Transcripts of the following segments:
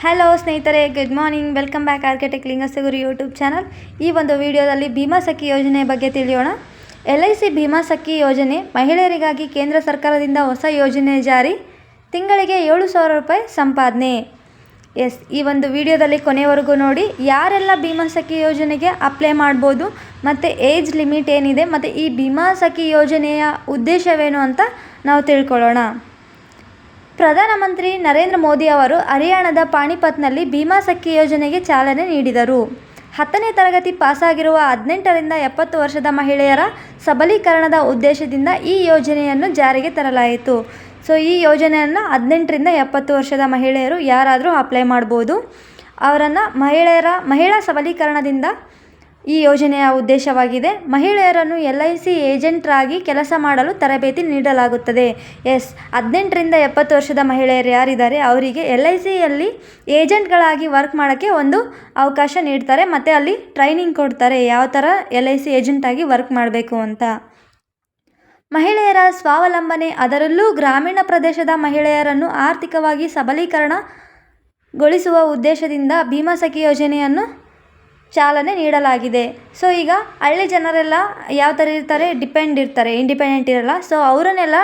Hello ಸ್ನೇಹಿತರೆ good morning welcome back architect Lingasugur YouTube channel ಈ ಒಂದು ವಿಡಿಯೋದಲ್ಲಿ ಭೀಮಾ ಸಖಿ ಯೋಜನೆ ಬಗ್ಗೆ ತಿಳಿಯೋಣ. L I C Bima Sakhi ಯೋಜನೆ ಮಹಿಳೆಯರಿಗಾಗಿ ಕೇಂದ್ರ ಸರ್ಕಾರದಿಂದ ಹೊಸ ಯೋಜನೆ ಜಾರಿ. ತಿಂಗಳಿಗೆ ಏಳು ಸಾವಿರ ರೂಪಾಯಿ ಸಂಪಾದನೆ. ಎಸ್ ಈ ಒಂದು ವಿಡಿಯೋದಲ್ಲಿ ಕೊನೆವರೆಗೂ ನೋಡಿ. ಯಾರೆಲ್ಲ ಭೀಮಾ ಸಖಿ ಯೋಜನೆಗೆ ಅಪ್ಲೈ ಮಾಡ್ಬೋದು, ಮತ್ತು ಏಜ್ ಲಿಮಿಟ್ ಏನಿದೆ, ಮತ್ತು ಈ ಭೀಮಾ ಸಖಿ ಯೋಜನೆಯ ಉದ್ದೇಶವೇನು ಅಂತ ನಾವು ತಿಳ್ಕೊಳ್ಳೋಣ. ಪ್ರಧಾನಮಂತ್ರಿ ನರೇಂದ್ರ ಮೋದಿ ಅವರು ಹರಿಯಾಣದ ಪಾಣಿಪತ್ನಲ್ಲಿ ಭೀಮಾ ಸಖಿ ಯೋಜನೆಗೆ ಚಾಲನೆ ನೀಡಿದರು. ಹತ್ತನೇ ತರಗತಿ ಪಾಸಾಗಿರುವ ಹದಿನೆಂಟರಿಂದ ಎಪ್ಪತ್ತು ವರ್ಷದ ಮಹಿಳೆಯರ ಸಬಲೀಕರಣದ ಉದ್ದೇಶದಿಂದ ಈ ಯೋಜನೆಯನ್ನು ಜಾರಿಗೆ ತರಲಾಯಿತು. ಸೊ, ಈ ಯೋಜನೆಯನ್ನು ಹದಿನೆಂಟರಿಂದ ಎಪ್ಪತ್ತು ವರ್ಷದ ಮಹಿಳೆಯರು ಯಾರಾದರೂ ಅಪ್ಲೈ ಮಾಡ್ಬೋದು. ಅವರನ್ನು ಮಹಿಳೆಯರ ಮಹಿಳಾ ಸಬಲೀಕರಣದಿಂದ ಈ ಯೋಜನೆಯ ಉದ್ದೇಶವಾಗಿದೆ. ಮಹಿಳೆಯರನ್ನು ಎಲ್ ಐ ಸಿ ಏಜೆಂಟ್ರಾಗಿ ಕೆಲಸ ಮಾಡಲು ತರಬೇತಿ ನೀಡಲಾಗುತ್ತದೆ. ಎಸ್. ಹದಿನೆಂಟರಿಂದ ಎಪ್ಪತ್ತು ವರ್ಷದ ಮಹಿಳೆಯರು ಯಾರಿದ್ದಾರೆ? ಅವರಿಗೆ ಎಲ್ ಐ ಸಿಯಲ್ಲಿ ಏಜೆಂಟ್ಗಳಾಗಿ ವರ್ಕ್ ಮಾಡೋಕ್ಕೆ ಒಂದು ಅವಕಾಶ ನೀಡ್ತಾರೆ. ಮತ್ತು ಅಲ್ಲಿ ಟ್ರೈನಿಂಗ್ ಕೊಡ್ತಾರೆ. ಯಾವ ಥರ ಎಲ್ ಐ ಸಿ ಏಜೆಂಟಾಗಿ ವರ್ಕ್ ಮಾಡಬೇಕು ಅಂತ. ಮಹಿಳೆಯರ ಸ್ವಾವಲಂಬನೆ, ಅದರಲ್ಲೂ ಗ್ರಾಮೀಣ ಪ್ರದೇಶದ ಮಹಿಳೆಯರನ್ನು ಆರ್ಥಿಕವಾಗಿ ಸಬಲೀಕರಣಗೊಳಿಸುವ ಉದ್ದೇಶದಿಂದ ಭೀಮಾ ಸಖಿ ಯೋಜನೆಯನ್ನು ಚಾಲನೆ ನೀಡಲಾಗಿದೆ. ಸೊ, ಈಗ ಹಳ್ಳಿ ಜನರೆಲ್ಲ ಯಾವ ಥರ ಇರ್ತಾರೆ? ಡಿಪೆಂಡ್ ಇರ್ತಾರೆ, ಇಂಡಿಪೆಂಡೆಂಟ್ ಇರಲ್ಲ. ಸೊ, ಅವರನ್ನೆಲ್ಲ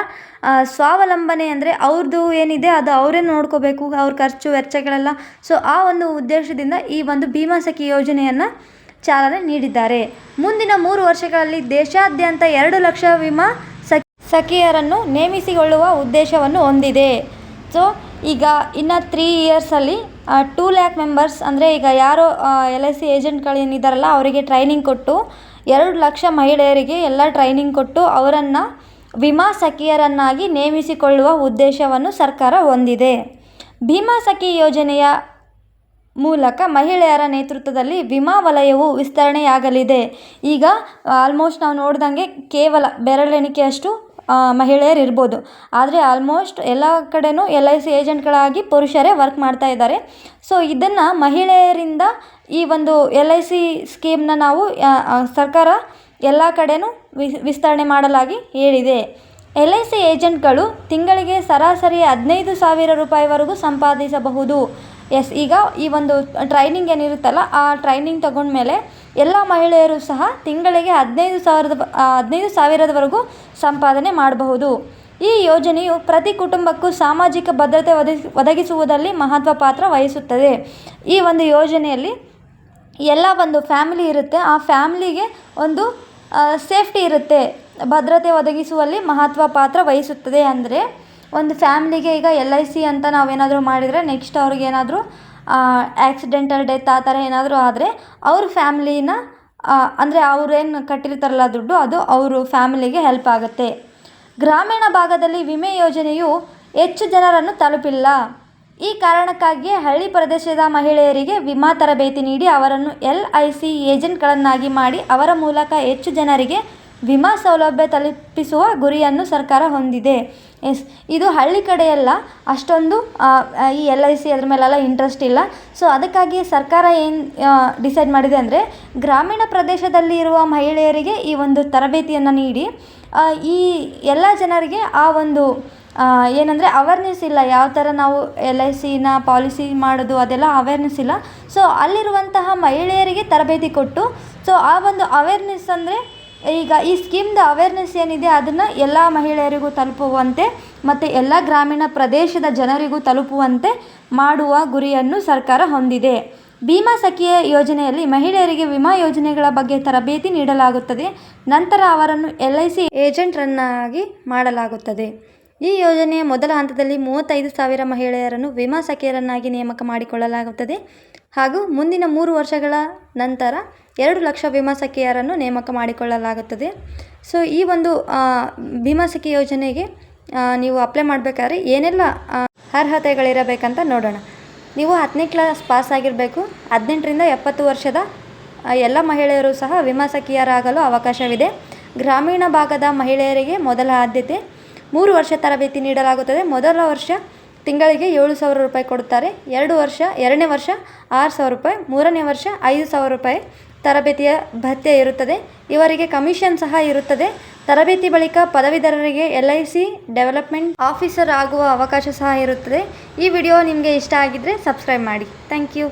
ಸ್ವಾವಲಂಬನೆ ಅಂದರೆ ಅವ್ರದ್ದು ಏನಿದೆ ಅದು ಅವರೇ ನೋಡ್ಕೋಬೇಕು, ಅವ್ರ ಖರ್ಚು, ವೆಚ್ಚಗಳೆಲ್ಲ. ಸೊ, ಆ ಒಂದು ಉದ್ದೇಶದಿಂದ ಈ ಒಂದು ಭೀಮಾ ಸಖಿ ಯೋಜನೆಯನ್ನು ಚಾಲನೆ ನೀಡಿದ್ದಾರೆ. ಮುಂದಿನ ಮೂರು ವರ್ಷಗಳಲ್ಲಿ ದೇಶಾದ್ಯಂತ ಎರಡು ಲಕ್ಷ ವಿಮಾ ಸಖಿ ಸಖಿಯರನ್ನು ನೇಮಿಸಿಕೊಳ್ಳುವ ಉದ್ದೇಶವನ್ನು ಹೊಂದಿದೆ. ಸೊ ಈಗ ಇನ್ನು ತ್ರೀ ಇಯರ್ಸಲ್ಲಿ ಟೂ ಲ್ಯಾಕ್ ಮೆಂಬರ್ಸ್ ಅಂದರೆ ಈಗ ಯಾರು ಎಲ್ ಐ ಸಿ ಏಜೆಂಟ್ಗಳೇನಿದ್ದಾರಲ್ಲ ಅವರಿಗೆ ಟ್ರೈನಿಂಗ್ ಕೊಟ್ಟು, ಎರಡು ಲಕ್ಷ ಮಹಿಳೆಯರಿಗೆ ಎಲ್ಲ ಟ್ರೈನಿಂಗ್ ಕೊಟ್ಟು ಅವರನ್ನು ವಿಮಾ ಸಖಿಯರನ್ನಾಗಿ ನೇಮಿಸಿಕೊಳ್ಳುವ ಉದ್ದೇಶವನ್ನು ಸರ್ಕಾರ ಹೊಂದಿದೆ. ಭೀಮಾ ಸಖಿ ಯೋಜನೆಯ ಮೂಲಕ ಮಹಿಳೆಯರ ನೇತೃತ್ವದಲ್ಲಿ ವಿಮಾ ವಲಯವು ವಿಸ್ತರಣೆಯಾಗಲಿದೆ. ಈಗ ಆಲ್ಮೋಸ್ಟ್ ನಾವು ನೋಡ್ದಂಗೆ ಕೇವಲ ಬೆರಳೆಣಿಕೆಯಷ್ಟು ಮಹಿಳೆಯರು ಇರ್ಬೋದು. ಆದರೆ ಆಲ್ಮೋಸ್ಟ್ ಎಲ್ಲ ಕಡೆಯೂ ಎಲ್ ಐ ಸಿ ಏಜೆಂಟ್ಗಳಾಗಿ ಪುರುಷರೇ ವರ್ಕ್ ಮಾಡ್ತಾ ಇದ್ದಾರೆ. ಸೊ ಇದನ್ನು ಮಹಿಳೆಯರಿಂದ ಈ ಒಂದು ಎಲ್ ಐ ಸಿ ಸ್ಕೀಮ್ನ ನಾವು ಸರ್ಕಾರ ಎಲ್ಲ ಕಡೆಯೂ ವಿಸ್ತರಣೆ ಮಾಡಲಾಗಿ ಹೇಳಿದೆ. ಎಲ್ ಐ ಸಿ ಏಜೆಂಟ್ಗಳು ತಿಂಗಳಿಗೆ ಸರಾಸರಿ ಹದಿನೈದು ಸಾವಿರ ರೂಪಾಯಿವರೆಗೂ ಸಂಪಾದಿಸಬಹುದು. ಎಸ್ ಈಗ ಈ ಒಂದು ಟ್ರೈನಿಂಗ್ ಏನಿರುತ್ತಲ್ಲ, ಆ ಟ್ರೈನಿಂಗ್ ತಗೊಂಡ್ಮೇಲೆ ಎಲ್ಲ ಮಹಿಳೆಯರು ಸಹ ತಿಂಗಳಿಗೆ ಹದಿನೈದು ಸಾವಿರದ ಹದಿನೈದು ಸಾವಿರದವರೆಗೂ ಸಂಪಾದನೆ ಮಾಡಬಹುದು. ಈ ಯೋಜನೆಯು ಪ್ರತಿ ಕುಟುಂಬಕ್ಕೂ ಸಾಮಾಜಿಕ ಭದ್ರತೆ ಒದಗಿಸಿ ಒದಗಿಸುವುದರಲ್ಲಿ ಮಹತ್ವ ಪಾತ್ರ ವಹಿಸುತ್ತದೆ. ಈ ಒಂದು ಯೋಜನೆಯಲ್ಲಿ ಎಲ್ಲ ಒಂದು ಫ್ಯಾಮಿಲಿ ಇರುತ್ತೆ. ಆ ಫ್ಯಾಮಿಲಿಗೆ ಒಂದು ಸೇಫ್ಟಿ ಇರುತ್ತೆ. ಭದ್ರತೆ ಒದಗಿಸುವಲ್ಲಿ ಮಹತ್ವ ಪಾತ್ರ ವಹಿಸುತ್ತದೆ ಅಂದರೆ ಒಂದು ಫ್ಯಾಮ್ಲಿಗೆ ಈಗ ಎಲ್ ಐ ಸಿ ಅಂತ ನಾವೇನಾದರೂ ಮಾಡಿದರೆ ನೆಕ್ಸ್ಟ್ ಅವ್ರಿಗೇನಾದರೂ ಆ್ಯಕ್ಸಿಡೆಂಟಲ್ ಡೆತ್ ಆ ಥರ ಏನಾದರೂ ಆದರೆ ಅವ್ರ ಫ್ಯಾಮ್ಲಿನ ಅಂದರೆ ಅವ್ರೇನು ಕಟ್ಟಿರ್ತಾರಲ್ಲ ದುಡ್ಡು ಅದು ಅವರು ಫ್ಯಾಮಿಲಿಗೆ ಹೆಲ್ಪ್ ಆಗುತ್ತೆ. ಗ್ರಾಮೀಣ ಭಾಗದಲ್ಲಿ ವಿಮೆ ಯೋಜನೆಯು ಹೆಚ್ಚು ಜನರನ್ನು ತಲುಪಿಲ್ಲ. ಈ ಕಾರಣಕ್ಕಾಗಿಯೇ ಹಳ್ಳಿ ಪ್ರದೇಶದ ಮಹಿಳೆಯರಿಗೆ ವಿಮಾ ತರಬೇತಿ ನೀಡಿ ಅವರನ್ನು ಎಲ್ ಐ ಸಿ ಏಜೆಂಟ್ಗಳನ್ನಾಗಿ ಮಾಡಿ ಅವರ ಮೂಲಕ ಹೆಚ್ಚು ಜನರಿಗೆ ವಿಮಾ ಸೌಲಭ್ಯ ತಲುಪಿಸುವ ಗುರಿಯನ್ನು ಸರ್ಕಾರ ಹೊಂದಿದೆ. ಎಸ್, ಇದು ಹಳ್ಳಿ ಕಡೆಯೆಲ್ಲ, ಅಷ್ಟೊಂದು ಈ ಎಲ್ ಐ ಸಿ ಅದ್ರ ಮೇಲೆಲ್ಲ ಇಂಟ್ರೆಸ್ಟ್ ಇಲ್ಲ. ಸೊ ಅದಕ್ಕಾಗಿ ಸರ್ಕಾರ ಏನು ಡಿಸೈಡ್ ಮಾಡಿದೆ ಅಂದರೆ, ಗ್ರಾಮೀಣ ಪ್ರದೇಶದಲ್ಲಿ ಇರುವ ಮಹಿಳೆಯರಿಗೆ ಈ ಒಂದು ತರಬೇತಿಯನ್ನು ನೀಡಿ. ಈ ಎಲ್ಲ ಜನರಿಗೆ ಆ ಒಂದು ಏನಂದರೆ ಅವೇರ್ನೆಸ್ ಇಲ್ಲ, ಯಾವ ಥರ ನಾವು ಎಲ್ ಐ ಸಿನ ಪಾಲಿಸಿ ಮಾಡೋದು, ಅದೆಲ್ಲ ಅವೇರ್ನೆಸ್ ಇಲ್ಲ. ಸೊ ಅಲ್ಲಿರುವಂತಹ ಮಹಿಳೆಯರಿಗೆ ತರಬೇತಿ ಕೊಟ್ಟು ಸೊ ಆ ಒಂದು ಅವೇರ್ನೆಸ್ ಅಂದರೆ ಈಗ ಈ ಸ್ಕೀಮ್ದು ಅವೇರ್ನೆಸ್ ಏನಿದೆ, ಅದನ್ನು ಎಲ್ಲ ಮಹಿಳೆಯರಿಗೂ ತಲುಪುವಂತೆ ಮತ್ತು ಎಲ್ಲ ಗ್ರಾಮೀಣ ಪ್ರದೇಶದ ಜನರಿಗೂ ತಲುಪುವಂತೆ ಮಾಡುವ ಗುರಿಯನ್ನು ಸರ್ಕಾರ ಹೊಂದಿದೆ. ಭೀಮಾ ಸಖಿಯ ಯೋಜನೆಯಲ್ಲಿ ಮಹಿಳೆಯರಿಗೆ ವಿಮಾ ಯೋಜನೆಗಳ ಬಗ್ಗೆ ತರಬೇತಿ ನೀಡಲಾಗುತ್ತದೆ. ನಂತರ ಅವರನ್ನು ಎಲ್ ಐ ಸಿ ಏಜೆಂಟ್ರನ್ನಾಗಿ ಮಾಡಲಾಗುತ್ತದೆ. ಈ ಯೋಜನೆಯ ಮೊದಲ ಹಂತದಲ್ಲಿ ಮೂವತ್ತೈದು ಸಾವಿರ ಮಹಿಳೆಯರನ್ನು ವಿಮಾ ಸಖಿಯರನ್ನಾಗಿ ನೇಮಕ ಮಾಡಿಕೊಳ್ಳಲಾಗುತ್ತದೆ. ಹಾಗೂ ಮುಂದಿನ ಮೂರು ವರ್ಷಗಳ ನಂತರ ಎರಡು ಲಕ್ಷ ವಿಮಾ ಸಖಿಯರನ್ನು ನೇಮಕ ಮಾಡಿಕೊಳ್ಳಲಾಗುತ್ತದೆ. ಸೊ, ಈ ಒಂದು ವಿಮಾ ಸಖಿ ಯೋಜನೆಗೆ ನೀವು ಅಪ್ಲೈ ಮಾಡಬೇಕಾದ್ರೆ ಏನೆಲ್ಲ ಅರ್ಹತೆಗಳಿರಬೇಕಂತ ನೋಡೋಣ. ನೀವು ಹತ್ತನೇ ಕ್ಲಾಸ್ ಪಾಸ್ ಆಗಿರಬೇಕು. ಹದಿನೆಂಟರಿಂದ ಎಪ್ಪತ್ತು ವರ್ಷದ ಎಲ್ಲ ಮಹಿಳೆಯರು ಸಹ ವಿಮಾ ಸಖಿಯರಾಗಲು ಅವಕಾಶವಿದೆ. ಗ್ರಾಮೀಣ ಭಾಗದ ಮಹಿಳೆಯರಿಗೆ ಮೊದಲ ಆದ್ಯತೆ ಮೂರು ವರ್ಷ ತರಬೇತಿ ನೀಡಲಾಗುತ್ತದೆ. ಮೊದಲ ವರ್ಷ ತಿಂಗಳಿಗೆ ಏಳು ಸಾವಿರ ರೂಪಾಯಿ ಕೊಡುತ್ತಾರೆ. ಎರಡು ವರ್ಷ, ಎರಡನೇ ವರ್ಷ ಆರು ಸಾವಿರ ರೂಪಾಯಿ, ಮೂರನೇ ವರ್ಷ ಐದು ಸಾವಿರ ರೂಪಾಯಿ ತರಬೇತಿಯ ಭತ್ಯೆ ಇರುತ್ತದೆ. ಇವರಿಗೆ ಕಮಿಷನ್ ಸಹ ಇರುತ್ತದೆ. ತರಬೇತಿ ಬಳಿಕ ಪದವೀಧರರಿಗೆ L I C development officer ಆಗುವ ಅವಕಾಶ ಸಹ ಇರುತ್ತದೆ. ಈ ವಿಡಿಯೋ ನಿಮಗೆ ಇಷ್ಟ ಆಗಿದ್ದರೆ ಸಬ್ಸ್ಕ್ರೈಬ್ ಮಾಡಿ. Thank you.